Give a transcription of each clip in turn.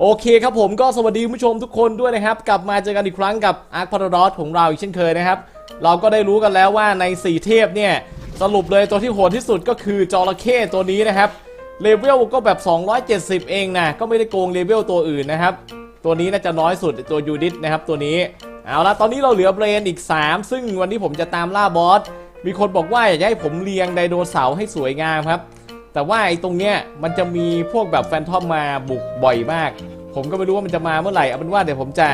โอเคครับผมก็สวัสดีผู้ชมทุกคนด้วยนะครับ กลับมาเจอกันอีกครั้งกับอาร์คพาราดอสของเราอีกเช่นเคยนะครับ เราก็ได้รู้กันแล้วว่าใน 4 เทพเนี่ย สรุปเลยตัวที่โหดที่สุดก็คือจระเข้ตัวนี้นะครับเลเวลก็แบบ 270 เองนะก็ไม่ได้โกงเลเวลตัวอื่นนะครับ ตัวนี้น่าจะน้อยสุดตัวยูดิสนะครับตัวนี้เอาละตอนนี้เราเหลือเบรนอีก 3 ซึ่งวันนี้ผมจะตามล่าบอสมีคนบอกว่าอยากให้ผมเรียงไดโนเสาร์ให้สวยงามครับ แต่ว่าไอ้ตรงเนี้ยมันจะมีพวกแบบแฟนทอมมาบุกบ่อยมาก ผมก็ไม่รู้ว่ามันจะมาเมื่อไหร่เอาเป็นว่าเดี๋ยวผมจะ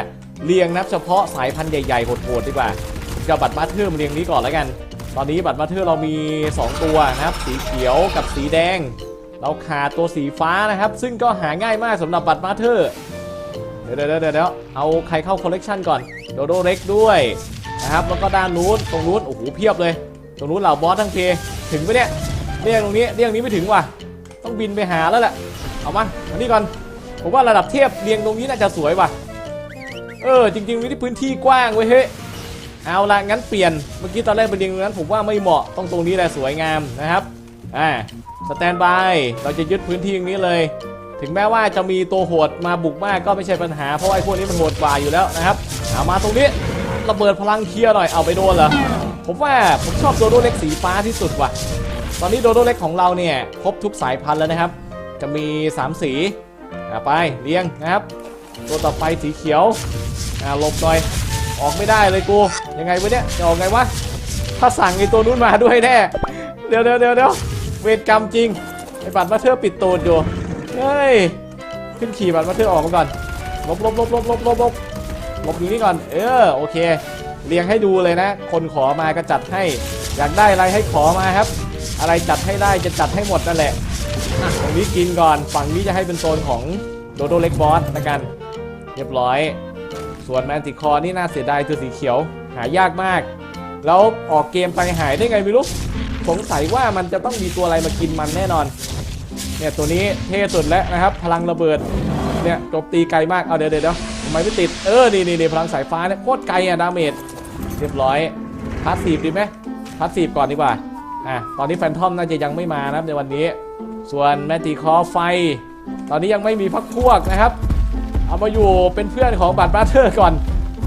เรียงนับเฉพาะสายพันธุ์ใหญ่ๆโหดๆดีกว่าผมจะบัตรมาเทอร์มาเรียงนี้ก่อนแล้วกัน ตอนนี้บัตรมาเทอร์เรามี 2 ตัวนะครับ สีเขียวกับสีแดง เราขาดตัวสีฟ้านะครับ ซึ่งก็หาง่ายมากสำหรับบัตรมาเทอร์เดี๋ยวเดี๋ยวเดี๋ยวเอาใครเข้าคอลเลกชันก่อนโดโดเล็กด้วยนะครับแล้วก็ด้านนู้นตรงนู้นโอ้โหเพียบเลย ตรงนู้นเหล่าบอสทั้งเพถึงไปะเนี่ย เรียกตรงนี้เรียกนี้ไม่ถึงว่ะ ต้องบินไปหาแล้วแหละ เอามาอันนี้ก่อน ผมว่าระดับเทียบเรียงตรงนี้น่าจะสวยว่ะ เออ จริงๆวิธีพื้นที่กว้างเว้ยเฮ้ย เอาละงั้นเปลี่ยน เมื่อกี้ตอนแรกไปเรียงตรงนั้น ผมว่าไม่เหมาะ ต้องตรงนี้แหละสวยงามนะครับ อ่า สแตนบาย เราจะยึดพื้นที่ตรงนี้เลย ถึงแม้ว่าจะมีตัวโหดมาบุกมากก็ไม่ใช่ปัญหา เพราะไอ้พวกนี้มันโหดกว่าอยู่แล้วนะครับ เอามาตรงนี้ระเบิดพลังเคลียร์หน่อย เอาไปโดนเหรอ ผมว่าผมชอบโดโดเล็กสีฟ้าที่สุดว่ะ ตอนนี้โดโดเล็กของเราเนี่ยครบทุกสายพันธุ์แล้วนะครับ จะมี 3 สีไปเรียงนะครับ ตัวต่อไปสีเขียวหลบหน่อยออกไม่ได้เลยกู ยังไงวะเนี่ยจะออกไงวะถ้าสั่งไอ้ตัวนู้นมาด้วยแน่เดี๋ยวเดี๋ยวเดี๋ยวเดี๋ยวเวรกรรมจริงไอ้บัตรมาเทอปิดตูดอยู่เฮ้ยขึ้นขี่บัตรมาเทอออกมาก่อนหลบหลบหลบหลบหลบหลบหลบหลบอยู่นี่ก่อน เออโอเค เรียงให้ดูเลยนะ คนขอมาก็จัดให้ อยากได้อะไรให้ขอมาครับ อะไรจัดให้ได้จะจัดให้หมดนั่นแหละอะตรงนี้กินก่อน ฝั่งนี้จะให้เป็นโซนของโดโดเล็กบอสละกัน เรียบร้อย ส่วนแมนติคอนี่น่าเสียดายตัวสีเขียว หายากมาก แล้วออกเกมไปหายได้ไงไม่รู้ สงสัยว่ามันจะต้องมีตัวอะไรมากินมันแน่นอน เนี่ยตัวนี้เท่สุดแล้วนะครับ พลังระเบิด เนี่ยโจมตีไกลมาก เอาเดี๋ยวเดี๋ยวเดี๋ยวทำไมไม่ติด เออนี่นี่นี่พลังสายฟ้าเนี่ยโคตรไกลอะดาเมจ เรียบร้อย พาสซีฟดีไหมพาสซีฟก่อนดีกว่า อะตอนนี้แฟนทอมน่าจะยังไม่มานะครับในวันนี้ ส่วนแมตติคอไฟ ตอนนี้ยังไม่มีพักพวกนะครับ เอามาอยู่เป็นเพื่อนของบัตรบราเธอร์ก่อน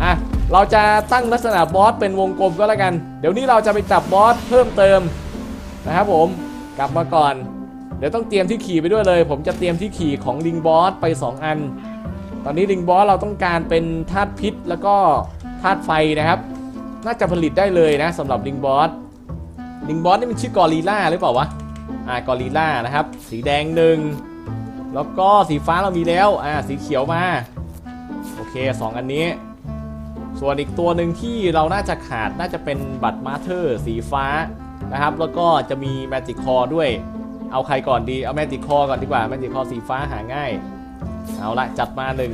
อะเราจะตั้งลักษณะบอสเป็นวงกลมก็แล้วกัน เดี๋ยวนี้เราจะไปจับบอสเพิ่มเติมนะครับผมกลับมาก่อน เดี๋ยวต้องเตรียมที่ขี่ไปด้วยเลย ผมจะเตรียมที่ขี่ของลิงบอสไป 2 อัน ตอนนี้ลิงบอสเราต้องการเป็นธาตุพิษแล้วก็ธาตุไฟนะครับ น่าจะผลิตได้เลยนะสำหรับลิงบอส ลิงบอสนี่มันชื่อกอริลล่าหรือเปล่าวะ อ่ากอริลล่านะครับ สีแดงหนึ่ง แล้วก็สีฟ้าเรามีแล้ว อ่า สีเขียวมา โอเค2อันนี้ ส่วนอีกตัวหนึ่งที่เราน่าจะขาดน่าจะเป็นบัตรมาเธอร์สีฟ้านะครับ แล้วก็จะมีแมจิกคอด้วย เอาใครก่อนดี เอาแมจิกคอก่อนดีกว่า แมจิกคอสีฟ้าหาง่าย เอาละจัดมาหนึ่ง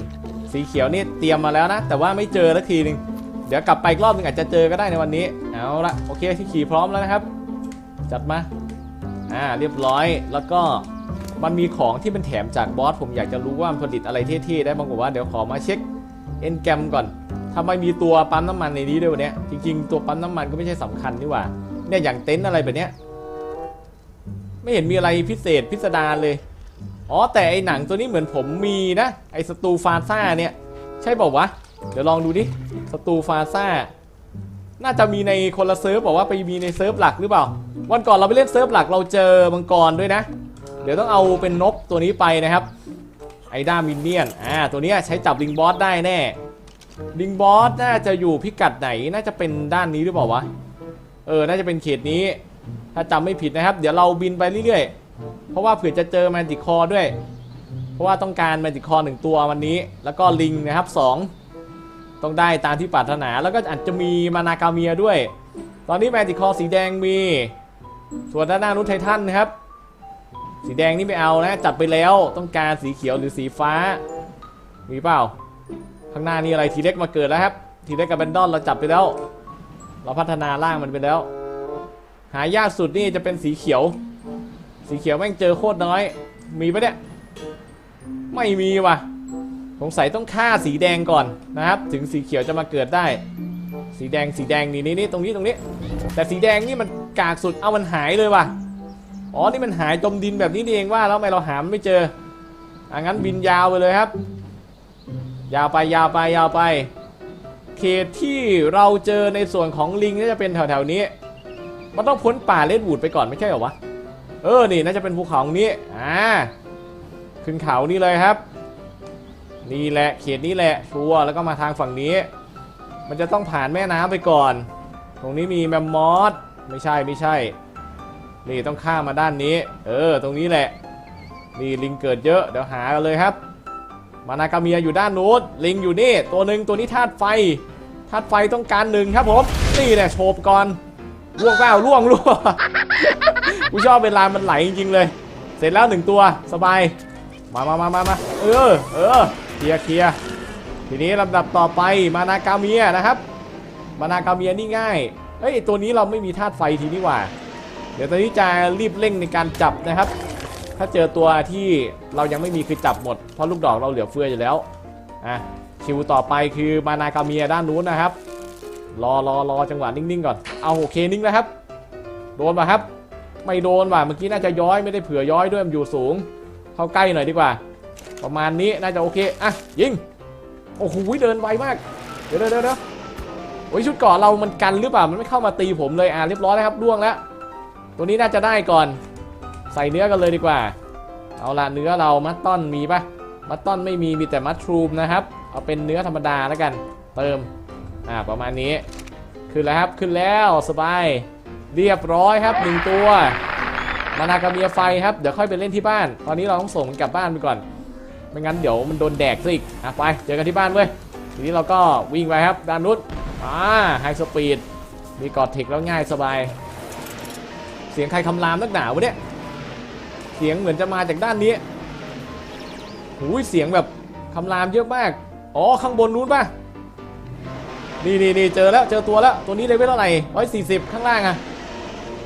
สีเขียวนี่เตรียมมาแล้วนะ แต่ว่าไม่เจอสักทีหนึ่งเดี๋ยวกลับไปอีกรอบหนึงอาจจะเจอก็ได้ในวันนี้ เอาละโอเคที่ขี่พร้อมแล้วนะครับ จัดมาอ่าเรียบร้อยแล้วก็มันมีของที่เป็นแถมจากบอสผมอยากจะรู้ว่ามันผลิตอะไรเท่ๆได้บ้างกว่าเดี๋ยวขอมาเช็คเอ็นแกรมก่อนทำไมมีตัวปั๊มน้ำมันในนี้ด้วยวะเนี่ยจริงๆตัวปั๊มน้ำมันก็ไม่ใช่สำคัญนี่หว่าเนี่ยอย่างเต็นท์อะไรแบบเนี้ยไม่เห็นมีอะไรพิเศษพิสดารเลยอ๋อแต่ไอหนังตัวนี้เหมือนผมมีนะไอสตูฟาซ่าเนี่ยใช่เปล่าวะเดี๋ยวลองดูดิสตูฟาซ่า น่าจะมีในคนละเซิร์ฟบอกว่าไปมีในเซิร์ฟหลักหรือเปล่า วันก่อนเราไปเล่นเซิร์ฟหลักเราเจอมังกรด้วยนะ เดี๋ยวต้องเอาเป็นนกตัวนี้ไปนะครับ ไอด้ามินเนียน อ่า ตัวนี้ใช้จับลิงบอสได้แน่ ลิงบอสน่าจะอยู่พิกัดไหน น่าจะเป็นด้านนี้หรือเปล่าวะ เออ น่าจะเป็นเขตนี้ ถ้าจำไม่ผิดนะครับ เดี๋ยวเราบินไปเรื่อยๆ เพราะว่าเผื่อจะเจอแมนติคอด้วย เพราะว่าต้องการแมนติคอหนึ่งตัววันนี้ แล้วก็ลิงนะครับสอง ต้องได้ตามที่ปรารถนาแล้วก็อาจจะมีมานากาเมียด้วย ตอนนี้แมนติคอสีแดงมี ส่วนด้านหน้านุชไททันนะครับ สีแดงนี่ไม่เอานะจัดไปแล้วต้องการสีเขียวหรือสีฟ้า มีเปล่า ข้างหน้านี่อะไรทีเล็กมาเกิดแล้วครับ ทีเล็กกับแบนดอนเราจับไปแล้ว เราพัฒนาร่างมันไปแล้ว หายากสุดนี่จะเป็นสีเขียว สีเขียวแม่งเจอโคตรน้อย มีปะเนี่ยไม่มีว่ะ สงสัยต้องฆ่าสีแดงก่อนนะครับ ถึงสีเขียวจะมาเกิดได้ สีแดงสีแดงนี่นี่นี่ตรงนี้ตรงนี้ แต่สีแดงนี่มันกากสุดเอามันหายเลยว่ะอ๋อนี่มันหายจมดินแบบนี้เองว่าแล้วทำไมเราหามไม่เจออะงั้นบินยาวไปเลยครับ ยาวไปยาวไปยาวไป เขตที่เราเจอในส่วนของลิงน่าจะเป็นแถวๆนี้ มันต้องพ้นป่าเลดวูดไปก่อนไม่ใช่เหรอวะเออนี่น่าจะเป็นภูเขาตรงนี้อ่าขึ้นเขานี่เลยครับ นี่แหละเขตนี้แหละชัวร์แล้วก็มาทางฝั่งนี้ มันจะต้องผ่านแม่น้ำไปก่อน ตรงนี้มีแมมมอสไม่ใช่ไม่ใช่ นี่ต้องข้ามมาด้านนี้ เออ ตรงนี้แหละ นี่ลิงเกิดเยอะเดี๋ยวหากันเลยครับ มานากาเมียอยู่ด้านนู้นลิงอยู่นี่ ตัวหนึ่งตัวนี้ธาตุไฟธาตุไฟต้องการหนึ่งครับผมนี่แหละโฉบก่อนล่วงเปล่าล่วงล่วงกูชอบเวลามันไหลจริงๆเลย เสร็จแล้วหนึ่งตัวสบาย มามามามามาเออ เออ เคลียร์เคลียร์ทีนี้ลำดับต่อไปมานากาเมียนะครับ มานากาเมียนี่ง่ายเฮ้ยตัวนี้เราไม่มีธาตุไฟทีนี่หว่า เดี๋ยวตอนนี้จะรีบเร่งในการจับนะครับ ถ้าเจอตัวที่เรายังไม่มีคือจับหมดเพราะลูกดอกเราเหลือเฟืออยู่แล้วอะคิวต่อไปคือมานากาเมียด้านนู้นนะครับ รอรอรอจังหวะนิ่งๆก่อนเอาโอเคนิ่งแล้วครับ โดนป่ะครับ ไม่โดนว่ะเมื่อกี้น่าจะย้อยไม่ได้เผื่อย้อยด้วยมันอยู่สูง เข้าใกล้หน่อยดีกว่า ประมาณนี้น่าจะโอเคอะยิงโอ้โหเดินไวมาก เดี๋ยวเดี๋ยวเดี๋ยวโอ้ยชุดเกราะเรามันกันหรือเปล่ามันไม่เข้ามาตีผมเลยอะเรียบร้อยแล้วครับล่วงแล้ว ตัวนี้น่าจะได้ก่อน ใส่เนื้อกันเลยดีกว่า เอาละเนื้อเรามัตตอนมีปะมัตตอนไม่มีมีแต่มัตทรูมนะครับเอาเป็นเนื้อธรรมดาแล้วกัน เติมอ่าประมาณนี้ขึ้นแล้วครับขึ้นแล้วสบายเรียบร้อยครับหนึ่งตัวมานากาเมียไฟครับเดี๋ยวค่อยไปเล่นที่บ้าน ตอนนี้เราต้องส่งกลับบ้านไปก่อน ไม่งั้นเดี๋ยวมันโดนแดกซะอีกอะไปเจอกันที่บ้านเว้ยทีนี้เราก็วิ่งไปครับด้านนู้นอ่าไฮสปีดมีกอดเทคแล้วง่ายสบาย เสียงใครคำรามนักหนาวะเนี่ยเสียงเหมือนจะมาจากด้านนี้หูยเสียงแบบคำรามเยอะมากอ๋อข้างบนนู้นป่ะนี่นี่นี่เจอแล้วเจอตัวแล้วตัวนี้เลเวลเท่าไหร่ร้อยสี่สิบข้างล่างอะ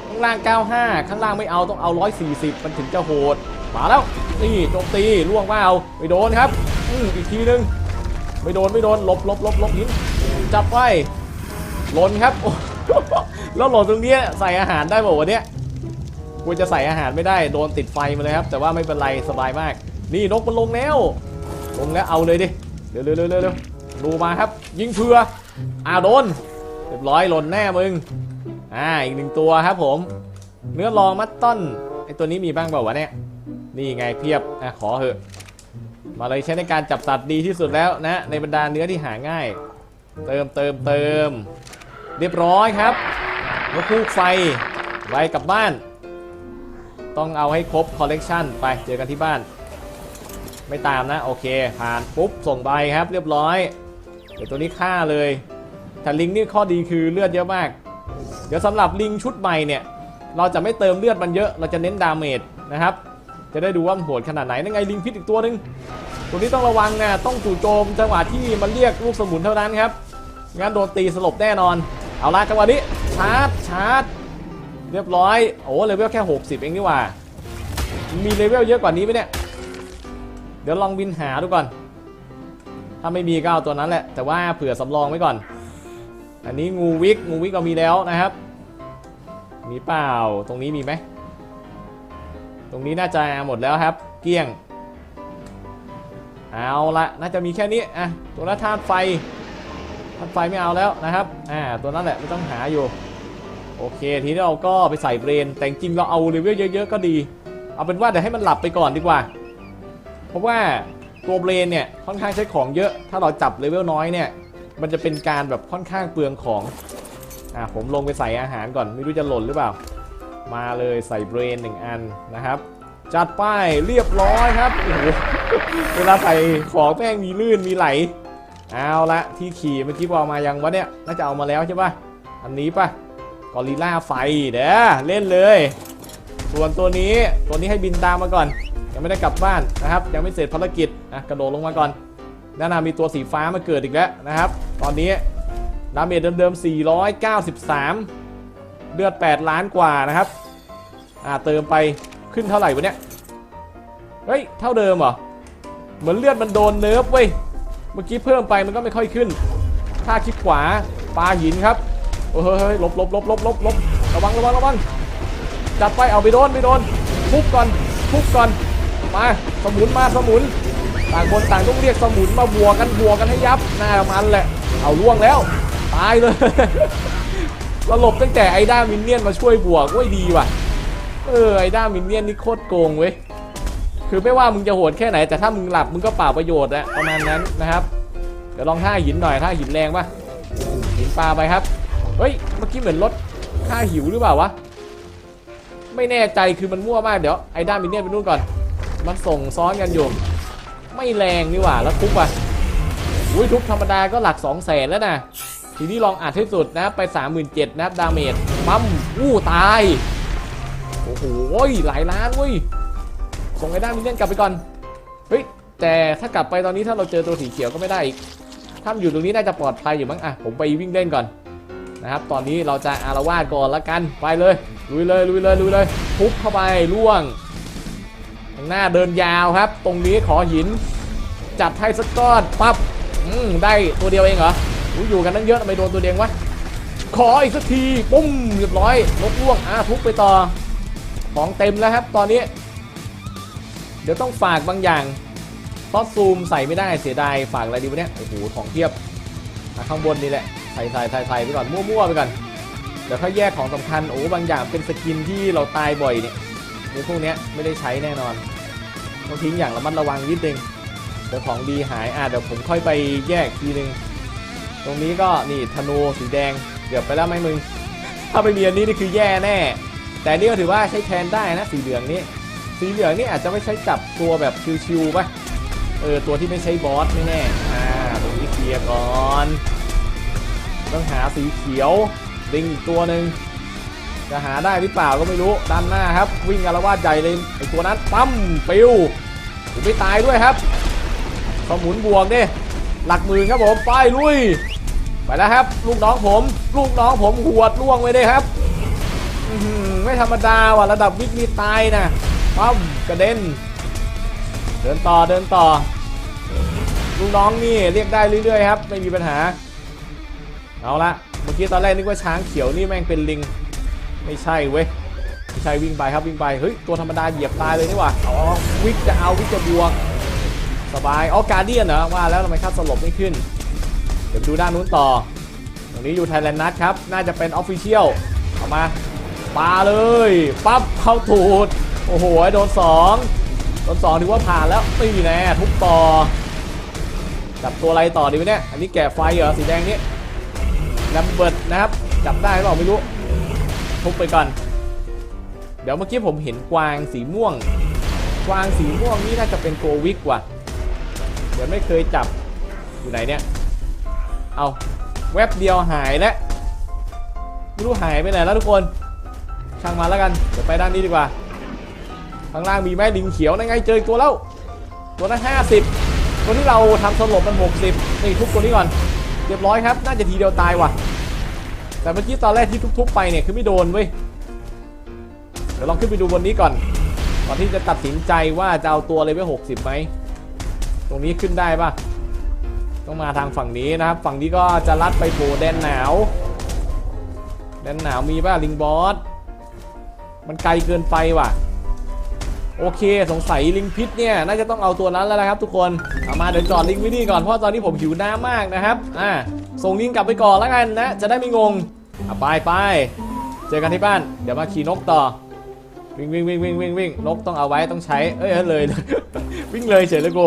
ข้างล่าง 95 ข้างล่างไม่เอาต้องเอา 140 มันถึงจะโหด มาแล้วนี่โจมตีล่วงเปล่าไม่โดนครับอืมอีกทีนึงไม่โดนไม่โดนหลบหลบหลบหลบหินจับไว้หล่นครับโอ้แล้วหล่นตรงนี้ใส่อาหารได้บอกว่าวะเนี่ยกูจะใส่อาหารไม่ได้โดนติดไฟมาเลยครับ แต่ว่าไม่เป็นไรสบายมาก นี่นกมันลงแล้วลงแล้วเอาเลยดิเร็วเร็วเร็วเร็วเร็วดูมาครับ ยิงเผื่ออ่าโดนเรียบร้อยหล่นแน่มึงอ่าอีกหนึ่งตัวครับผม เนื้อรองมัตตอนไอตัวนี้มีบ้างเปล่าวะเนี่ย นี่ไงเพียบอะขอเหอะ มาเลยใช้ในการจับสัตว์ดีที่สุดแล้วนะ ในบรรดาเนื้อที่หาง่าย เติมเติมเติม เรียบร้อยครับนกคูกไฟไว้กลับบ้าน ต้องเอาให้ครบคอลเลกชันไปเจอกันที่บ้าน ไม่ตามนะ โอเค ผ่านปุ๊บ ส่งใบครับเรียบร้อย เดี๋ยวตัวนี้ฆ่าเลยแต่ลิงนี่ข้อดีคือเลือดเยอะมาก เดี๋ยวสำหรับลิงชุดใหม่เนี่ย เราจะไม่เติมเลือดมันเยอะ เราจะเน้นดาเมจนะครับ จะได้ดูว่ามันโหดขนาดไหนนั่นไงลิงพิษอีกตัวหนึ่งตัวนี้ต้องระวังนะต้องจู่โจมจังหวะที่มันเรียกลูกสมุนเท่านั้นครับงั้นโดนตีสลบแน่นอน เอาละจังหวะนี้ชาร์จชาร์จเรียบร้อยโอ้เลเวลแค่ 60 เองนี่หว่า มีเลเวลเยอะกว่านี้ไหมเนี่ยเดี๋ยวลองบินหาดูก่อน ถ้าไม่มีก็เอาตัวนั้นแหละ แต่ว่าเผื่อสำรองไว้ก่อน อันนี้งูวิกงูวิกเรามีแล้วนะครับ มีเปล่า ตรงนี้มีไหม ตรงนี้น่าจะหมดแล้วครับ เกลี้ยง เอาละน่าจะมีแค่นี้อะตัวละธาตุไฟธาตุไฟไม่เอาแล้วนะครับอ่าตัวนั้นแหละไม่ต้องหาอยู่ โอเค ทีนี้เราก็ไปใส่เบรน แต่จริงเราเอาเลเวลเยอะ ๆ ก็ดี เอาเป็นว่าเดี๋ยวให้มันหลับไปก่อนดีกว่า เพราะว่าตัวเบรนเนี่ยค่อนข้างใช้ของเยอะ ถ้าเราจับเลเวลน้อยเนี่ย มันจะเป็นการแบบค่อนข้างเปลืองของ อ่าผมลงไปใส่อาหารก่อน ไม่รู้จะหล่นหรือเปล่า มาเลยใส่เบรนหนึ่งอันนะครับ จัดป้ายเรียบร้อยครับโอ้โหเวลาใส่ของแม่งมีลื่นมีไหล เอาละที่ขี่เมื่อกี้บอกมายังวะเนี่ยน่าจะเอามาแล้วใช่ปะอันนี้ปะกอริล่าไฟเด้อเล่นเลย ส่วนตัวนี้ตัวนี้ให้บินตามมาก่อน ยังไม่ได้กลับบ้านนะครับ ยังไม่เสร็จภารกิจนะกระโดดลงมาก่อนด้านน้ามีตัวสีฟ้ามาเกิดอีกแล้วนะครับ ตอนนี้ดาเมจเดิมๆ493 เลือด 8 ล้านกว่านะครับ อ่าเติมไปขึ้นเท่าไหร่วะเนี่ยเฮ้ยเท่าเดิมเหรอเหมือนเลือดมันโดนเนิร์ฟเว้ยเมื่อกี้เพิ่มไปมันก็ไม่ค่อยขึ้น ถ้าคลิกขวาปลาหินครับโอ้เฮ้ยเฮ้ยลบลบลบลบลบลบระวังระวังระวังจับไปเอาไปโดนไปโดนทุบก่อนทุบก่อนมาสมุนมาสมุนต่างคนต่างต้องเรียกสมุนมาบวกกันบวกกันให้ยับหน้ามันแหละเอาล่วงแล้วตายเลยสลบตั้งแต่ไอด้ามินเนี่ยนมาช่วยบวกว้ยดีว่ะ เออไอ้ด้ามินเนี่ยนนี่โคตรโกงเว้ยคือไม่ว่ามึงจะโหดแค่ไหน แต่ถ้ามึงหลับมึงก็เปล่าประโยชน์อะประมาณนั้นนะครับเดี๋ยวลองท่าหินหน่อยท่าหินแรงปะหินปลาไปครับเฮ้ยเมื่อกี้เหมือนลดค่าหิวหรือเปล่าวะไม่แน่ใจคือมันมั่วมากเดี๋ยวไอ้ด้ามินเนี่ยนไปนู่นก่อน มันส่งซ้อนกันอยู่ ไม่แรงนี่หว่าแล้วทุบอะอุ้ยทุบธรรมดาก็หลัก2 0 0แสนแล้วนะทีนี้ลองอัดให้สุดนะไป 37,000นะครับดาเมจปั๊มอู้ตาย อ้โหหลายล้านเว้ยส่งไอ้ด้านมินเนี่ยนกลับไปก่อนเฮ้ยแต่ถ้ากลับไปตอนนี้ถ้าเราเจอตัวสีเขียวก็ไม่ได้อีกถ้ามันอยู่ตรงนี้น่าจะปลอดภัยอยู่มั้งอะผมไปวิ่งเล่นก่อนนะครับตอนนี้เราจะอารวาสก่อนละกันไปเลยลุยเลยลุยเลยลุยเลยทุบเข้าไปล่วงข้างหน้าเดินยาวครับ ตรงนี้ขอหิน จัดให้สักก้อนปั๊บอืมได้ตัวเดียวเองเหรออยู่กันตั้งเยอะทำไมโดนตัวเดียววะขออีกสักทีปุ้มเรียบร้อยลบล่วงอะทุบไปต่อ ของเต็มแล้วครับตอนนี้ เดี๋ยวต้องฝากบางอย่างเพราะซูมใส่ไม่ได้เสียดายฝากอะไรดีวะเนี่ยโอ้โหของเทียบข้างบนนี่แหละใส่ใส่ใส่ใส่ไปก่อนมั่วๆไปก่อนเดี๋ยวค่อยแยกของสำคัญโอ้บางอย่างเป็นสกินที่เราตายบ่อยเนี่ยในพวกนี้ไม่ได้ใช้แน่นอนต้องทิ้งอย่างระมัดระวังนิดนึงเดี๋ยวของดีหายอะเดี๋ยวผมค่อยไปแยกทีนึงตรงนี้ก็นี่ธนูสีแดงเกือบไปแล้วไหมมึง ถ้าไม่มีอันนี้นี่คือแย่แน่ แต่นี่ก็ถือว่าใช้แทนได้นะสีเหลืองนี่สีเหลืองนี่อาจจะไม่ใช้จับตัวแบบชิวๆป่ะเออตัวที่ไม่ใช่บอสไม่แน่อ่าตรงนี้เคลียร์ก่อนต้องหาสีเขียวลิงอีกตัวหนึ่งจะหาได้หรือเปล่าก็ไม่รู้ด้านหน้าครับ วิ่งอารวาสใหญ่เลยไอตัวนั้นปั๊มปิวผมไม่ตายด้วยครับสมุนบวกดิหลักหมื่นครับผมไปลุยไปแล้วครับ ลูกน้องผม ลูกน้องผมหวดล่วงไว้เลยครับ ไม่ธรรมดาว่ะระดับวิกนี่ตายนะปั๊มกระเด็น เดินต่อเดินต่อลูกน้องนี่เรียกได้เรื่อยๆครับ ไม่มีปัญหา เอาละเมื่อกี้ตอนแรกนึกว่าช้างเขียวนี่แม่งเป็นลิง ไม่ใช่เว้ยไม่ใช่วิ่งไปครับวิ่งไปเฮ้ยตัวธรรมดาเหยียบตายเลยนี่หว่าอ๋อวิกจะเอาวิกจะบวกสบายอ๋อการเดียนเหรอว่าแล้วทำไมค่าสลบไม่ขึ้น เดี๋ยวดูด้านนู้นต่อ ตรงนี้อยู่ไทยแลนด์นัทครับ น่าจะเป็นออฟฟิเชียลเอามา ปาเลย ปั๊บเข้าถูดโอ้โหโดนสองโดนสองถือว่าผ่านแล้วตีแน่ทุบต่อจับตัวอะไรต่อดีวะเนี่ย อันนี้แกะไฟเหรอสีแดงนี่แลมเบิร์ตนะครับ จับได้หรือเปล่าไม่รู้ ทุบไปก่อน เดี๋ยวเมื่อกี้ผมเห็นกวางสีม่วง กวางสีม่วงนี่น่าจะเป็นโกวิกว่ะ เดี๋ยวไม่เคยจับ อยู่ไหนเนี่ย เอาแวบเดียวหายแล้ว ไม่รู้หายไปไหนแล้วทุกคน ช่างมาแล้วกันเดี๋ยวไปด้านนี้ดีกว่าข้างล่างมีแม่ลิงเขียวนั่นไงเจอตัวแล้วตัวนั้น50ตัวที่เราทำสลบมัน60นี่ทุบตัวนี้ก่อนเรียบร้อยครับ น่าจะทีเดียวตายว่ะ แต่เมื่อกี้ตอนแรกที่ทุบๆไปเนี่ยคือไม่โดนเว้ยเดี๋ยวลองขึ้นไปดูบนนี้ก่อนก่อนที่จะตัดสินใจว่าจะเอาตัวเลยไว้60ไหมตรงนี้ขึ้นได้ปะต้องมาทางฝั่งนี้นะครับ ฝั่งนี้ก็จะลัดไปโผแดนหนาว แดนหนาวมีป่ะลิงบอส มันไกลเกินไปว่ะ โอเค สงสัยลิงพิษเนี่ย น่าจะต้องเอาตัวนั้นแล้วนะครับ ทุกคนเอามาเดี๋ยวจอดลิงไว้นี่ก่อน เพราะตอนนี้ผมหิวน้ำมากนะครับ อ่า ส่งลิงกลับไปก่อนแล้วกันนะ จะได้ไม่งงอะไปไป เจอกันที่บ้าน เดี๋ยวมาขี่นกต่อ วิ่งวิ่งวิ่งวิ่งวิ่งวิ่งนกต้องเอาไว้ต้องใช้ เอ้ยเลย วิ่งเลยเฉยเลยกู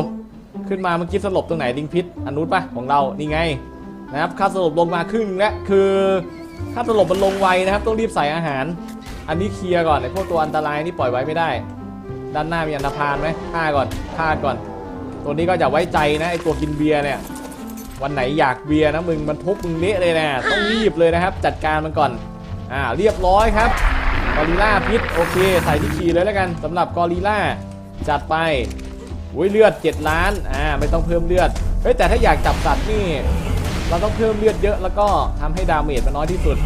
ขึ้นมาเมื่อกี้สลบตรงไหนลิงพิษอนนู้นปะของเรา นี่ไงนะครับค่าสลบลงมาครึ่งแล้วคือค่าสลบมันลงไวนะครับ ต้องรีบใส่อาหาร อันนี้เคลียร์ก่อนไอ้พวกตัวอันตรายนี่ปล่อยไว้ไม่ได้ ด้านหน้ามีอันธพาลไหมฆ่าก่อนฆ่าก่อน ตัวนี้ก็อย่าไว้ใจนะไอตัวกินเบียร์เนี่ยวันไหนอยากเบียร์นะมึงมันทุบมึงเละเลยนะต้องรีบเลยนะครับ จัดการมันก่อนอ่าเรียบร้อยครับกอริล่าพิษโอเคใส่ที่ขี่เลยแล้วกันสำหรับกอริล่าจัดไปอุ้ยเลือด 7 ล้านอ่าไม่ต้องเพิ่มเลือดเฮ้ยแต่ถ้าอยากจับสัตว์นี่ เราต้องเพิ่มเลือดเยอะแล้วก็ทำให้ดาเมจมันน้อยที่สุด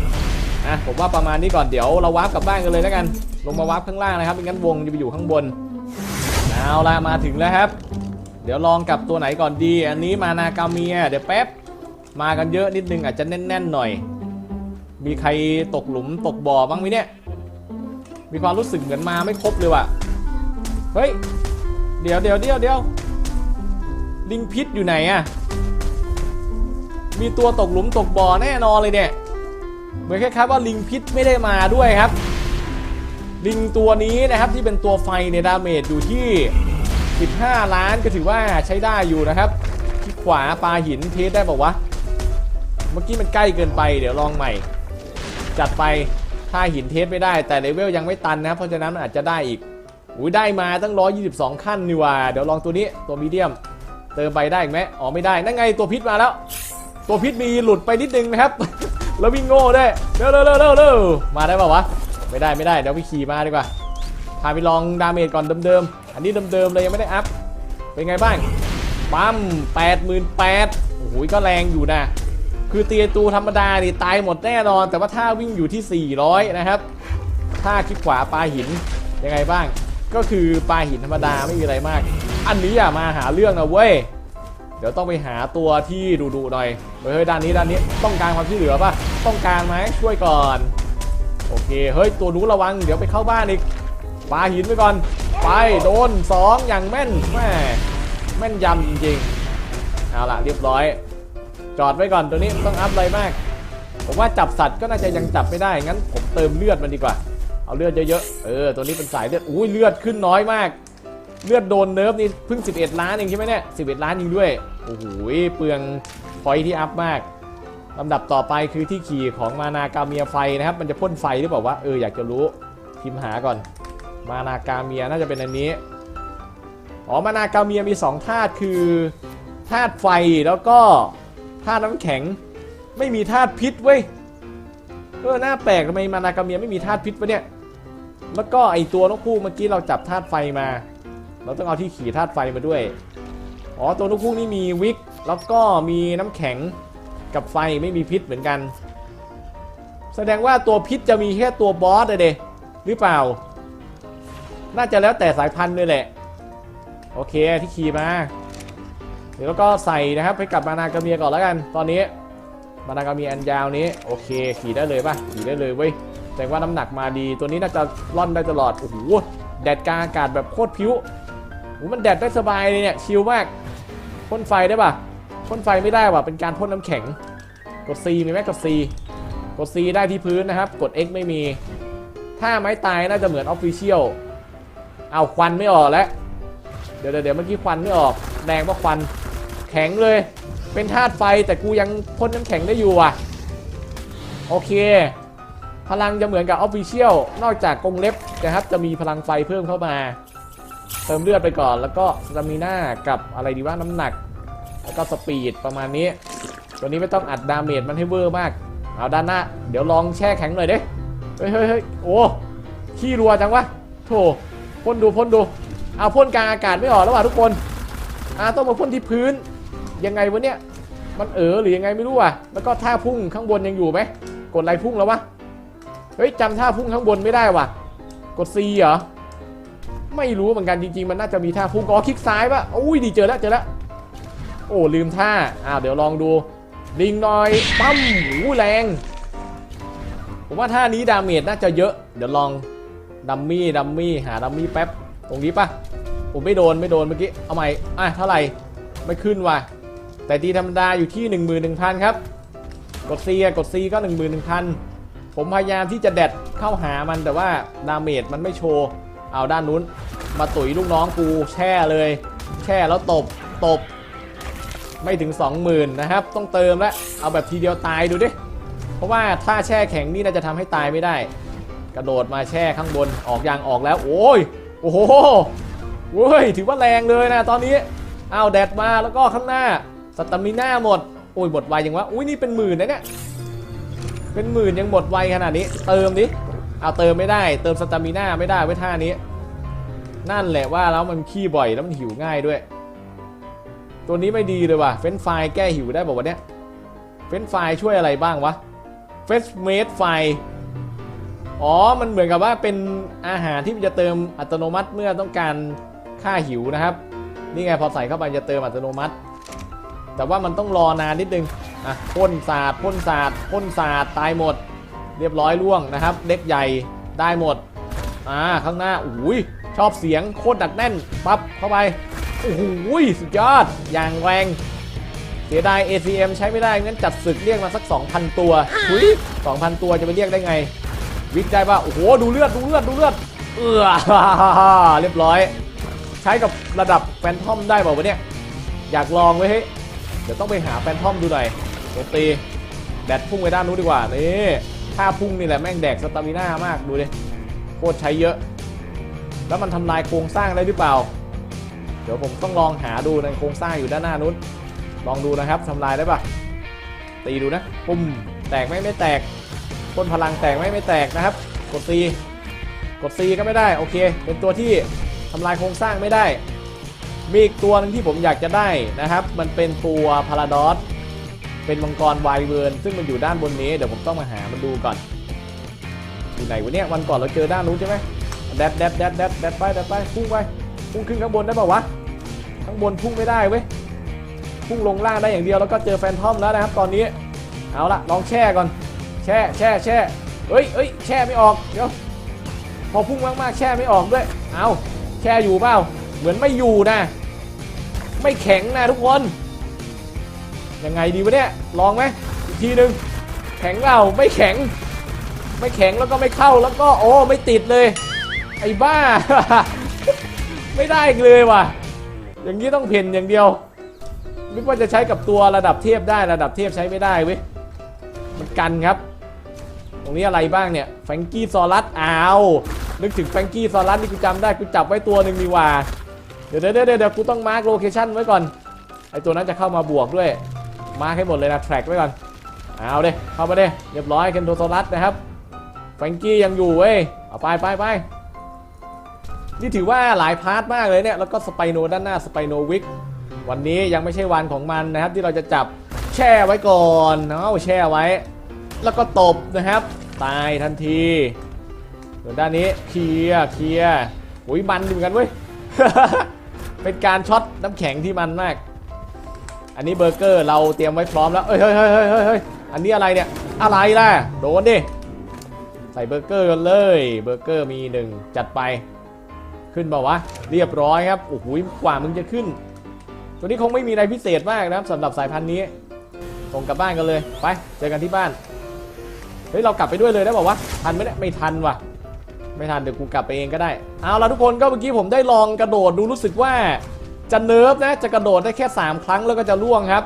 ะผมว่าประมาณนี้ก่อนเดี๋ยวเราวาร์ปกลับบ้านกันเลยแล้วกัน ลงมาวาร์ปข้างล่างนะครับไม่งั้นวงจะไปอยู่ข้างบนเอาละมาถึงแล้วครับ เดี๋ยวลองกับตัวไหนก่อนดี อันนี้มานากาเมียเดี๋ยวแป๊บมากันเยอะนิดนึงอาจจะแน่นๆหน่อย มีใครตกหลุมตกบ่อบ้างไหมเนี่ย มีความรู้สึกเหมือนมาไม่ครบเลยว่ะเฮ้ยเดี๋ยวเดี๋ยวเดี๋ยวเดี๋ยวลิงพิษอยู่ไหนอะมีตัวตกหลุมตกบ่อแน่นอนเลยเนี่ย มือนคล้ายๆว่าลิงพิษไม่ได้มาด้วยครับ ลิงตัวนี้นะครับที่เป็นตัวไฟเนี่ยดาเมจอยู่ที่ 15 ล้านก็ถือว่าใช้ได้อยู่นะครับที่ขวาปลาหินเทสได้บอกว่าเมื่อกี้มันใกล้เกินไปเดี๋ยวลองใหม่ จัดไปถ้าหินเทสไม่ได้ แต่เลเวลยังไม่ตันนะครับเพราะฉะนั้นมันอาจจะได้อีกอุ้ยได้มาตั้ง 122 ขั้นนี่ว่าเดี๋ยวลองตัวนี้ตัวมีเดียม เติมไปได้ไหมอ๋อไม่ได้นั่นไงตัวพิษมาแล้ว ตัวพิษมีหลุดไปนิดนึงนะครับ แล้ววิ่งโง่ด้เร็วเร็วเร็วเร็วเร็วมาได้ป่าวะ ไม่ได้ไม่ได้เดี๋ยวไปขี่มาดีกว่า พาไปลองดาเมจก่อนเดิมๆ อันนี้เดิมๆเลยยังไม่ได้อัพ เป็นไงบ้าง ปั๊ม88,000โอ้โหก็แรงอยู่นะ คือเตียตูธรรมดานี่ตายหมดแน่นอน แต่ว่าถ้าวิ่งอยู่ที่ 400 นะครับ ถ้าคลิกขวาปลาหินยังไงบ้าง ก็คือปลาหินธรรมดาไม่มีอะไรมาก อันนี้อย่ามาหาเรื่องนะเว้ย เดี๋ยวต้องไปหาตัวที่ดุๆหน่อยเฮ้ยด้านนี้ด้านนี้ต้องการความช่วยเหลือป่ะต้องการไหมช่วยก่อน โอเคเฮ้ยตัวนู้นระวัง เดี๋ยวไปเข้าบ้านอีกปาหินไปก่อน ไปโดนสองอย่างแม่นแม่แม่นยำจริงๆเอาล่ะเรียบร้อย จอดไว้ก่อนตัวนี้ต้องอัพอะไรมากผมว่าจับสัตว์ก็น่าจะยังจับไม่ได้งั้นผมเติมเลือดมันดีกว่า เอาเลือดเยอะๆเออตัวนี้เป็นสายเลือดอุ้ยเลือดขึ้นน้อยมาก เลือดโดนเนิร์ฟนี่เพิ่ง 11 ล้านเองใช่ไหมเนี่ย11 ล้านจริงด้วย โอ้โห เปลืองพอยที่อัพมากลำดับต่อไปคือที่ขี่ของมานากาเมียไฟนะครับ มันจะพ่นไฟหรือเปล่าวะ เอออยากจะรู้พิมพ์หาก่อน มานากาเมียน่าจะเป็นอันนี้ อ๋อ มานากาเมียมี2ธาตุคือธาตุไฟแล้วก็ธาตุน้ำแข็ง ไม่มีธาตุพิษเว้ย เออหน่าแปลกทำไมมานากาเมียไม่มีธาตุพิษวะเนี่ย แล้วก็ไอตัวนกคู่เมื่อกี้เราจับธาตุไฟมา เราต้องเอาที่ขี่ธาตุไฟมาด้วย อ๋อ ตัวนกคู่นี่มีวิก แล้วก็มีน้ำแข็งกับไฟไม่มีพิษเหมือนกัน แสดงว่าตัวพิษจะมีแค่ตัวบอสเลยเดหรือเปล่า น่าจะแล้วแต่สายพันธุ์ด้วยแหละ โอเคที่ขี่มา เดี๋ยวก็ใส่นะครับไปกับมานากาเมียก่อนแล้วกัน ตอนนี้มานากาเมียอันยาวนี้ โอเค ขี่ได้เลยป่ะ ขี่ได้เลยเว้ยแสดงว่าน้ำหนักมาดี ตัวนี้น่าจะล่อนได้ตลอด โอ้โห แดดกลางอากาศแบบโคตรพิ้ว มันแดดได้สบายเลยเนี่ยชิลมากพ่นไฟได้ปะพ่นไฟไม่ได้ว่ะเป็นการพ่นน้ำแข็ง กด C มีไหมกด C กด C ได้ที่พื้นนะครับ กด X ไม่มี ถ้าไม้ตายน่าจะเหมือนออฟฟิเชียลเอาควันไม่ออกแล้ว เดี๋ยวเดี๋ยวเมื่อกี้ควันไม่ออกแดงเพราะควันแข็งเลย เป็นธาตุไฟแต่กูยังพ่นน้ำแข็งได้อยู่อะ โอเค พลังจะเหมือนกับออฟฟิเชียลนอกจากกรงเล็บนะครับจะมีพลังไฟเพิ่มเข้ามา เติมเลือดไปก่อน แล้วก็สตามิน่ากับอะไรดีว่าน้ำหนัก แล้วก็สปีดประมาณนี้ ตัวนี้ไม่ต้องอัดดาเมจมันให้เวอร์มาก เอาด้านหน้า เดี๋ยวลองแช่แข็งหน่อยเด้เฮ้ยเฮ้ยเฮ้ยโอ้ขี้รัวจังวะโถพ่นดูพ่นดูเอาพ่นกลางอากาศไม่ออกแล้วว่ะทุกคนอ่าต้องมาพ่นที่พื้นยังไงวะเนี่ยมันเออหรือยังไงไม่รู้อะ แล้วก็ท่าพุ่งข้างบนยังอยู่ไหมกดอะไรพุ่งแล้ววะ เฮ้ยจำท่าพุ่งข้างบนไม่ได้ว่ะ กด C เหรอ ไม่รู้เหมือนกันจริงๆ มันน่าจะมีท่าพุ่งอ๋อคลิกซ้ายปะอุ้ยดีเจอแล้วเจอแล้วโอ้ลืมท่าอ้าวเดี๋ยวลองดูลิงหน่อยปั๊มหูแรง ผมว่าท่านี้ดาเมจน่าจะเยอะ เดี๋ยวลองดัมมี่ดัมมี่หาดัมมี่แป๊บตรงนี้ปะผมไม่โดนไม่โดนเมื่อกี้เอาใหม่อะเท่าไหร่ไม่ขึ้นว่ะแต่ตีธรรมดาอยู่ที่ 11,000 ครับ กด C อะกด C ก็ 11,000 ผมพยายามที่จะแดดเข้าหามันแต่ว่าดาเมจมันไม่โชว์ เอาด้านนู้น มาตุ๋ยลูกน้องกูแช่เลย แช่แล้วตบตบ ไม่ถึง 20,000นะครับ ต้องเติมแล้วเอาแบบทีเดียวตายดูดิ เพราะว่าถ้าแช่แข็งนี่น่าจะทำให้ตายไม่ได้ กระโดดมาแช่ข้างบนออกยางออกแล้ว โอ้ยโอ้โหเว้ยถือว่าแรงเลยนะตอนนี้เอาแดดมาแล้วก็ข้างหน้าสตามิน่าหมดโอ้ยหมดไวยังวะอุ้ยนี่เป็นหมื่นนะเนี่ยเป็นหมื่นยังหมดไวขนาดนี้ เติมดิ เอาเติมไม่ได้ เติมสตามิน่าไม่ได้ไว้ท่านี้ นั่นแหละว่าแล้วมันขี้บ่อยแล้วมันหิวง่ายด้วย ตัวนี้ไม่ดีเลยว่ะเฟรนไฟแก้หิวได้บอกว่าเนี่ยเฟรนไฟช่วยอะไรบ้างวะเฟสเมดไฟอ๋อ มันเหมือนกับว่าเป็นอาหารที่มันจะเติมอัตโนมัติเมื่อต้องการค่าหิวนะครับ นี่ไงพอใส่เข้าไปจะเติมอัตโนมัติ แต่ว่ามันต้องรอนานนิดนึงอะพ่นสาดพ่นสาดพ่นสาดตายหมด เรียบร้อยล่วงนะครับ เด็กใหญ่ได้หมดอ่าข้างหน้าอุ้ยชอบเสียงโคตรดักแน่นปั๊บเข้าไปโอ้โหสุดยอด อย่างแรงเสียดาย ACM ใช้ไม่ได้งั้นจัดศึกเรียกมาสัก 2,000 ตัวหุย2,000 ตัวจะไปเรียกได้ไง วิกได้ป่ะโอ้โห ดูเลือด ดูเลือด ดูเลือด เออเรียบร้อย ใช้กับระดับแฟนทอมได้เปล่าวะเนี่ย อยากลองไว้ยเฮ้ยเดี๋ยวต้องไปหาแฟนทอมดูหน่อยโจมตีแดดพุ่งไปด้านนู้นดีกว่า นี่ ถ้าพุ่งนี่แหละแม่งแดกสตามิน่ามากดูดิโคตรใช้เยอะ แล้วมันทำลายโครงสร้างได้หรือเปล่า เดี๋ยวผมต้องลองหาดูในโครงสร้างอยู่ด้านหน้านู้น ลองดูนะครับทำลายได้ปะตีดูนะปุ่มแตกไหมไม่แตกพ่นพลังแตกไหมไม่แตกนะครับ กด C กด C ก็ไม่ได้โอเค เป็นตัวที่ทำลายโครงสร้างไม่ได้ มีอีกตัวหนึงที่ผมอยากจะได้นะครับ มันเป็นตัวพาราดอส เป็นมังกรไวเวิร์นซึ่งมันอยู่ด้านบนนี้เดี๋ยวผมต้องมาหามันดูก่อนอยู่ไหนวะเนี่ยวันก่อนเราเจอด้านนู้นใช่ไหมแดดแดดแดดแดดแดดไปแดดไปพุ่งไปพุ่งขึ้นข้างบนได้ป่าวะข้างบนพุ่งไม่ได้เว้ยพุ่งลงล่างได้อย่างเดียวแล้วก็เจอแฟนทอมแล้วนะครับตอนนี้เอาละลองแช่ก่อน แช่แช่แช่เอ้ยเอ้ยแช่ไม่ออกเดี๋ยวพอพุ่งมากๆแช่ไม่ออกด้วยเอาแช่อยู่เปล่าเหมือนไม่อยู่นะ ไม่แข็งนะทุกคน ยังไงดีวะเนี่ย ลองไหมอีกทีหนึ่งแข็งเปล่าไม่แข็ง ไม่แข็งแล้วก็ไม่เข้าแล้วก็โอ้ไม่ติดเลย ไอ้บ้า ไม่ได้เลยว่ะ อย่างนี้ต้องเพ่นอย่างเดียวนึกว่าจะใช้กับตัวระดับเทพได้ระดับเทพใช้ไม่ได้เว้ยมันกันครับ ตรงนี้อะไรบ้างเนี่ยแฟงกี้ซอรัสอ้าวนึกถึงแฟงกี้ซอรัสนี่กูจำได้กูจับไว้ตัวหนึ่งดีว่าเดี๋ยวเดี๋ยวเดี๋ยวเดี๋ยวกูต้องมาร์กโลเคชั่นไว้ก่อนไอตัวนั้นจะเข้ามาบวกด้วย มาให้หมดเลยนะแทร็กไว้ก่อนเอาเด้เข้ามาเด้เรียบร้อยเคนโดซอรัสนะครับแฟรงกี้ยังอยู่เว้ยเอาไปไปไปนี่ถือว่าหลายพาร์ทมากเลยเนี่ยแล้วก็สไปโนด้านหน้าสไปโนวิกวันนี้ยังไม่ใช่วันของมันนะครับที่เราจะจับแช่ไว้ก่อนเนาะแช่ไว้ แล้วก็ตบนะครับ ตายทันทีส่วนด้านนี้เคลียร์เคลียร์โอ้ยมันดีเหมือนกันเว้ยเป็นการช็อตน้ำแข็งที่มันมาก อันนี้เบอร์เกอร์เราเตรียมไว้พร้อมแล้วเอ้ยเฮ้ยเฮ้ยเฮ้ยเฮ้ยเฮ้ยอันนี้อะไรเนี่ย อะไรล่ะ โดนดิ ใส่เบอร์เกอร์กันเลย เบอร์เกอร์มีหนึ่งจัดไป ขึ้นเปล่าวะ เรียบร้อยครับ โอ้โห กว่ามึงจะขึ้น ตัวนี้คงไม่มีอะไรพิเศษมากนะครับสำหรับสายพันธุ์นี้ ส่งกลับบ้านกันเลย ไป เจอกันที่บ้าน เฮ้ย เรากลับไปด้วยเลยได้บอกว่าวะทันไหมเนี่ยไม่ทันว่ะ ไม่ทันเดี๋ยวกูกลับไปเองก็ได้ เอาละทุกคนก็เมื่อกี้ผมได้ลองกระโดดดูรู้สึกว่า จะเนิร์ฟนะจะกระโดดได้แค่ 3 ครั้งแล้วก็จะล่วงครับ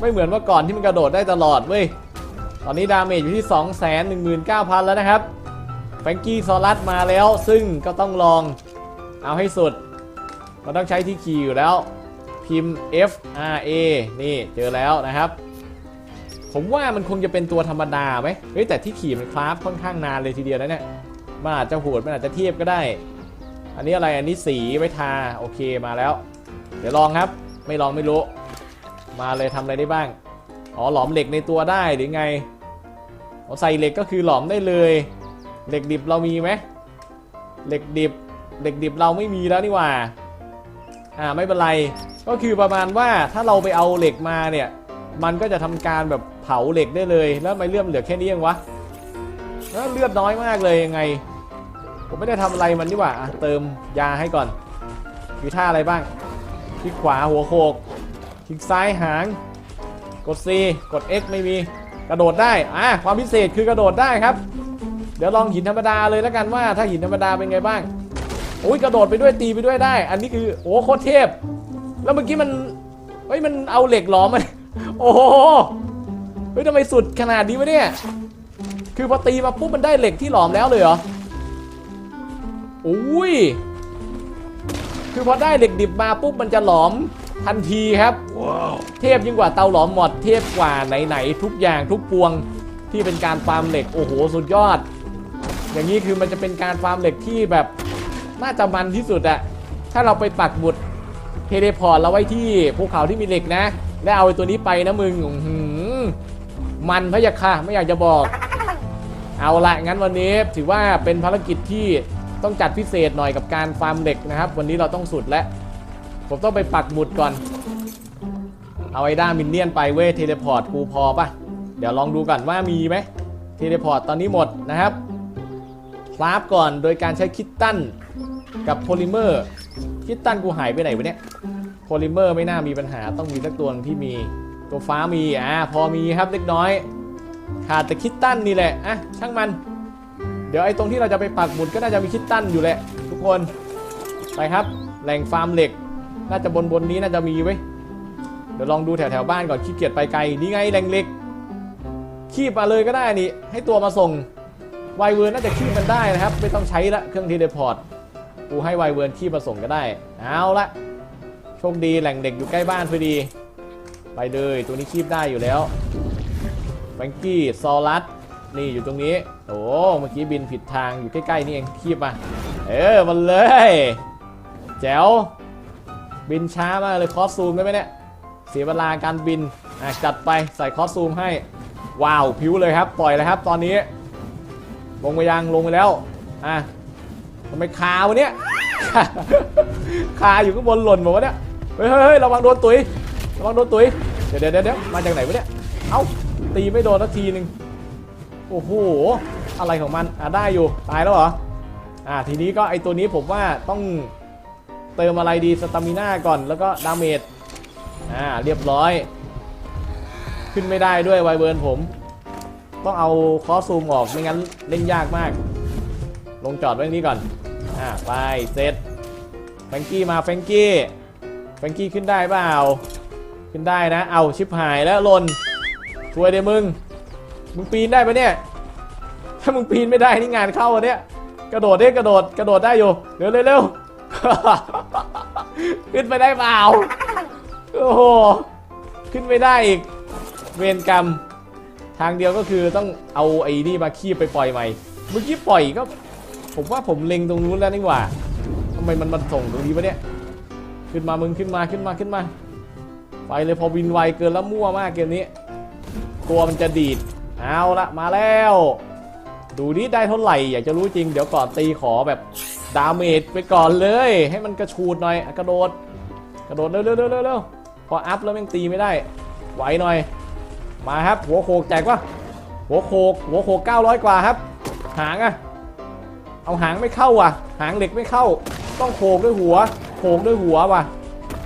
ไม่เหมือนเมื่อก่อนที่มันกระโดดได้ตลอดเว้ยตอนนี้ดาเมจอยู่ที่ 2 1 9 0 0 0 แล้วนะครับแฟรงกี้ซอรัสมาแล้วซึ่งก็ต้องลองเอาให้สุด มันต้องใช้ที่คีย์อยู่แล้ว พิมพ์ F R A นี่เจอแล้วนะครับ ผมว่ามันคงจะเป็นตัวธรรมดาไหมเฮ้ยแต่ที่ขี่มันคราฟค่อนข้างนานเลยทีเดียวนะเนี่ยมันอาจจะโหดมันอาจจะเทียบก็ได้ อันนี้อะไรอันนี้สีไว้ทาโอเคมาแล้ว เดี๋ยวลองครับ ไม่ลองไม่รู้ มาเลยทำอะไรได้บ้าง อ๋อหลอมเหล็กในตัวได้หรือไงอใส่เหล็กก็คือหลอมได้เลย เหล็กดิบเรามีไหมเหล็กดิบ เหล็กดิบเราไม่มีแล้วนี่หว่า อ่าไม่เป็นไร ก็คือประมาณว่าถ้าเราไปเอาเหล็กมาเนี่ย มันก็จะทำการแบบเผาเหล็กได้เลย แล้วไม่เลื่อมเหลือแค่นี้เองวะแล้วเลือดน้อยมากเลยยังไง ผมไม่ได้ทำอะไรมันนี่หว่าเติมยาให้ก่อน มีท่าอะไรบ้าง คลิกขวาหัวโขกคลิกซ้ายหาง กด C กด X ไม่มี กระโดดได้ อะความพิเศษคือกระโดดได้ครับ เดี๋ยวลองหินธรรมดาเลยแล้วกันว่า ถ้าหินธรรมดาเป็นไงบ้างโอ้ยกระโดดไปด้วยตีไปด้วยได้ อันนี้คือโอ้โคตรเทพ แล้วเมื่อกี้มัน เฮ้ยมันเอาเหล็กหลอมมาโอ้โห เฮ้ยทำไมสุดขนาดนี้วะเนี่ย คือพอตีมาปุ๊บมันได้เหล็กที่หลอมแล้วเลยเหรอโอ้ย คือพอได้เหล็กดิบมาปุ๊บมันจะหลอมทันทีครับ เทพยิ่งกว่าเตาหลอมหมดเทพกว่าไหนๆทุกอย่างทุกปวงที่เป็นการฟาร์มเหล็กโอ้โหสุดยอด อย่างนี้คือมันจะเป็นการฟาร์มเหล็กที่แบบน่าจะมันที่สุดอะถ้าเราไปปักหมุดเทเลพอร์ตเราไว้ที่ภูเขาที่มีเหล็กนะ แล้วเอาไอ้ตัวนี้ไปนะมึงอื้อหือมันพะยะค่ะไม่อยากจะบอก เอาละงั้นวันนี้ถือว่าเป็นภารกิจที่ ต้องจัดพิเศษหน่อยกับการฟาร์มเหล็กนะครับ วันนี้เราต้องสุดแล้วผมต้องไปปักหมุดก่อน เอาไอ้ด้ามินเนี่ยนไปเว้เทเลพอร์ตกูพอปะเดี๋ยวลองดูก่อนว่ามีไหมเทเลพอร์ตตอนนี้หมดนะครับคราฟก่อนโดยการใช้คิตตันกับโพลิเมอร์คิตตันกูหายไปไหนวะเนี่ยโพลิเมอร์ไม่น่ามีปัญหาต้องมีสักตัวนึงที่มีตัวฟ้ามีอ่าพอมีครับเล็กน้อยขาดแต่คิตตันนี่แหละอะช่างมัน ดี๋ยวไอ้ตรงที่เราจะไปปักหมุดก็น่าจะมีคิตตันอยู่แหละ ทุกคนไปครับ แหล่งฟาร์มเหล็ก น่าจะบนบนนี้น่าจะมีไว้เดี๋ยวลองดูแถวแถวบ้านก่อนขี้เกียจไปไกลนี่ไงแหล่งเหล็กคีบมาเลยก็ได้นี่ ให้ตัวมาส่งไวเวิร์นน่าจะคีบมันได้นะครับ ไม่ต้องใช้ละเครื่องทีเดพอร์ตกูให้ไวเวิร์นคีบมาส่งก็ได้ เอาละโชคดีแหล่งเด็กอยู่ใกล้บ้านพอดี ไปเลยตัวนี้คีบได้อยู่แล้วแฟงกี้ซอลัสนี่อยู่ตรงนี้ โอ้เมื่อกี้บินผิดทางอยู่ใกล้ๆนี่เองคีบมา เออมันเลย แจ๋ว บินช้ามากเลยคอสซูมได้ไหมเนี่ย เสียเวลาการบินอะจัดไปใส่คอสซูมให้ ว้าวผิวเลยครับ ปล่อยเลยครับ ตอนนี้ ลงไปยังลงไปแล้ว อะทำไมคาวะเนี่ยคาอยู่ข้างบนหล่นหมดวะเนี่ย เฮ้ยเฮ้ยเฮ้ยระวังโดนตุ๋ยระวังโดนตุ๋ยเดี๋ยวเดี๋ยวเดี๋ยวมาจากไหนวะเนี่ย เอ้าตีไม่โดนสักทีหนึ่ง โอ้โห อะไรของมัน อะได้อยู่ ตายแล้วเหรอ อ่า ทีนี้ก็ไอตัวนี้ผมว่าต้องเติมอะไรดี สตามิน่าก่อน แล้วก็ดาเมจ อ่า เรียบร้อย ขึ้นไม่ได้ด้วยไวเบิร์นผม ต้องเอาคอสซูมออก ไม่งั้นเล่นยากมาก ลงจอดไว้นี้ก่อน อ่า ไปเซตแฟงกี้มาแฟงกี้ แฟงกี้ขึ้นได้เปล่า ขึ้นได้นะ เอาชิปหายแล้วลนช่วยเดี๋ยวมึง มึงปีนได้ปะเนี่ย ถ้ามึงปีนไม่ได้นี่งานเข้าอะเนี่ย กระโดดดิกระโดดกระโดดได้อยู่ เร็วเร็วเร็วขึ้นไปได้เปล่า โอ้โห ขึ้นไม่ได้อีก เวรกรรม ทางเดียวก็คือต้องเอาไอ้นี่มาคีบไปปล่อยใหม่ เมื่อกี้ปล่อยก็ ผมว่าผมเล็งตรงนู้นแล้วนี่หว่าทำไมมันมาส่งตรงนี้วะเนี่ย ขึ้นมามึงขึ้นมาขึ้นมาขึ้นมา ไปเลยพอวินไวเกินแล้วมั่วมากเกมนี้กลัวมันจะดีด เอาละมาแล้ว ดูนี่ได้เท่าไหร่ อยากจะรู้จริง เดี๋ยวก่อนตีขอแบบดาเมจไปก่อนเลย ให้มันกระชูดหน่อยกระโดด กระโดดเร็วเร็วเร็วเร็วพออัพแล้วแม่งตีไม่ได้ ไหวหน่อย มาครับ หัวโขกแจกวะหัวโขกหัวโขก900 กว่าครับ หางอะเอาหางไม่เข้าว่ะ หางเหล็กไม่เข้า ต้องโขกด้วยหัวโขกด้วยหัวว่ะ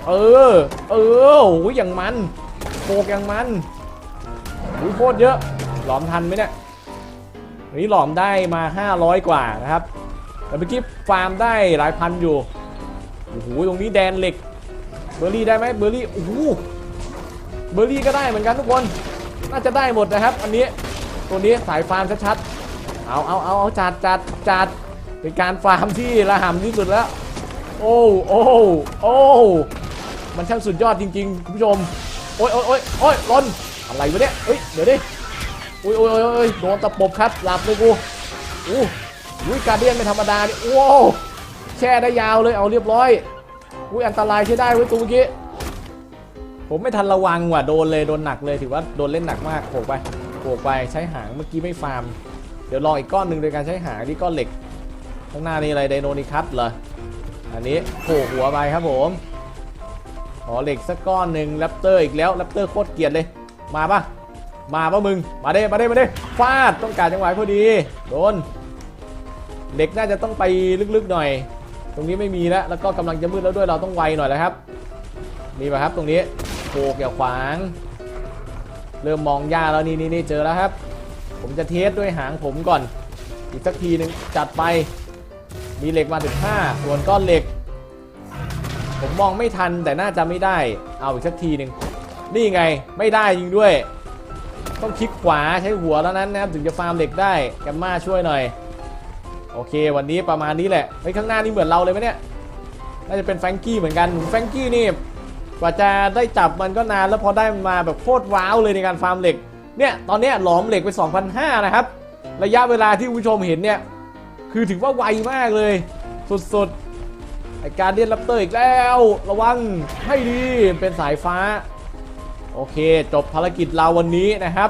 เออ เออโอ้ยอย่างมันโขกอย่างมันอุ้ยโคตรเยอะ หลอมทันไหมเนี่ยวันนี้หลอมได้มา 500 กว่านะครับ แต่เมื่อกี้ฟาร์มได้หลายพันอยู่ โอ้โห ตรงนี้แดนเหล็ก เบอร์รี่ได้ไหมเบอร์รี่ โอ้โห เบอร์รี่ก็ได้เหมือนกันทุกคน น่าจะได้หมดนะครับ อันนี้ ตัวนี้สายฟาร์มชัดๆ เอาเอาเอาเอาจัดจัดจัด เป็นการฟาร์มที่ระห่ำที่สุดแล้ว โอ้โอ้โอ้มันช่างสุดยอดจริงๆคุณผู้ชม โอ้ยโอ้ยโอ้ยโอ้ยลนอะไรวะเนี่ยเฮ้ย เดี๋ยวดิ อุ้ยโอ้ยโอ้ยโอ้ยโดนตะปบครับหลับเลยกูอู้อุ้ยการเดียนไม่ธรรมดานี่โอ้แช่ได้ยาวเลยเอาเรียบร้อยอุ้ยอันตรายใช้ได้เว้ยตัวเมื่อกี้ผมไม่ทันระวังว่ะโดนเลยโดนหนักเลยถือว่าโดนเล่นหนักมากโขกไปโขกไปใช้หางเมื่อกี้ไม่ฟาร์ม เดี๋ยวลองอีกก้อนหนึ่งโดยการใช้หางที่ก้อนเหล็ก ข้างหน้านี่อะไรไดโนนิคัสเหรออันนี้โขกหัวไปครับผมขอเหล็กสักก้อนหนึ่งแรปเตอร์อีกแล้วแรปเตอร์โคตรเกลียดเลยมาปะ มาป่ะมึง มาเด้มาเด้มาเด้ฟาดต้องการจังหวะพอดี โดน เหล็กน่าจะต้องไปลึกๆหน่อย ตรงนี้ไม่มีแล้ว แล้วก็กำลังจะมืดแล้วด้วยเราต้องไวหน่อยแล้วครับ มีป่ะครับตรงนี้โขกอย่าขวาง เริ่มมองยากแล้วนี่นี่เจอแล้วครับ ผมจะเทสด้วยหางผมก่อน อีกสักทีหนึ่งจัดไป มีเหล็กมาถึง5ส่วนก้อนเหล็ก ผมมองไม่ทันแต่น่าจะไม่ได้ เอาอีกสักทีหนึ่งนี่ไงไม่ได้จริงด้วย ต้องคลิกขวาใช้หัวแล้วนั้นนะครับถึงจะฟาร์มเหล็กได้แกมมาช่วยหน่อย โอเค วันนี้ประมาณนี้แหละเฮ้ข้างหน้านี่เหมือนเราเลยไหมเนี่ยน่าจะเป็นแฟงกี้เหมือนกันแฟงกี้นี่กว่าจะได้จับมันก็นานแล้วพอได้มันมาแบบโคตรว้าวเลยในการฟาร์มเหล็กเนี่ยตอนนี้หลอมเหล็กไป 2,500 นะครับ ระยะเวลาที่คุณผู้ชมเห็นเนี่ย คือถือว่าไวมากเลย สุดๆไอการเดียนลัปเตอร์อีกแล้ว ระวังให้ดีเป็นสายฟ้า โอเค จบภารกิจเราวันนี้นะครับ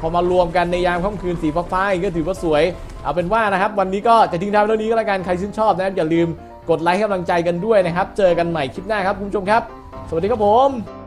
พอมารวมกันในยามค่ำคืนสีฟ้าๆอีกก็ถือว่าสวย เอาเป็นว่านะครับ วันนี้ก็จะทิ้งท้ายเท่านี้ก็แล้วกันใครชื่นชอบนะครับอย่าลืมกดไลค์ให้กำลังใจกันด้วยนะครับ เจอกันใหม่คลิปหน้าครับคุณผู้ชมครับ สวัสดีครับผม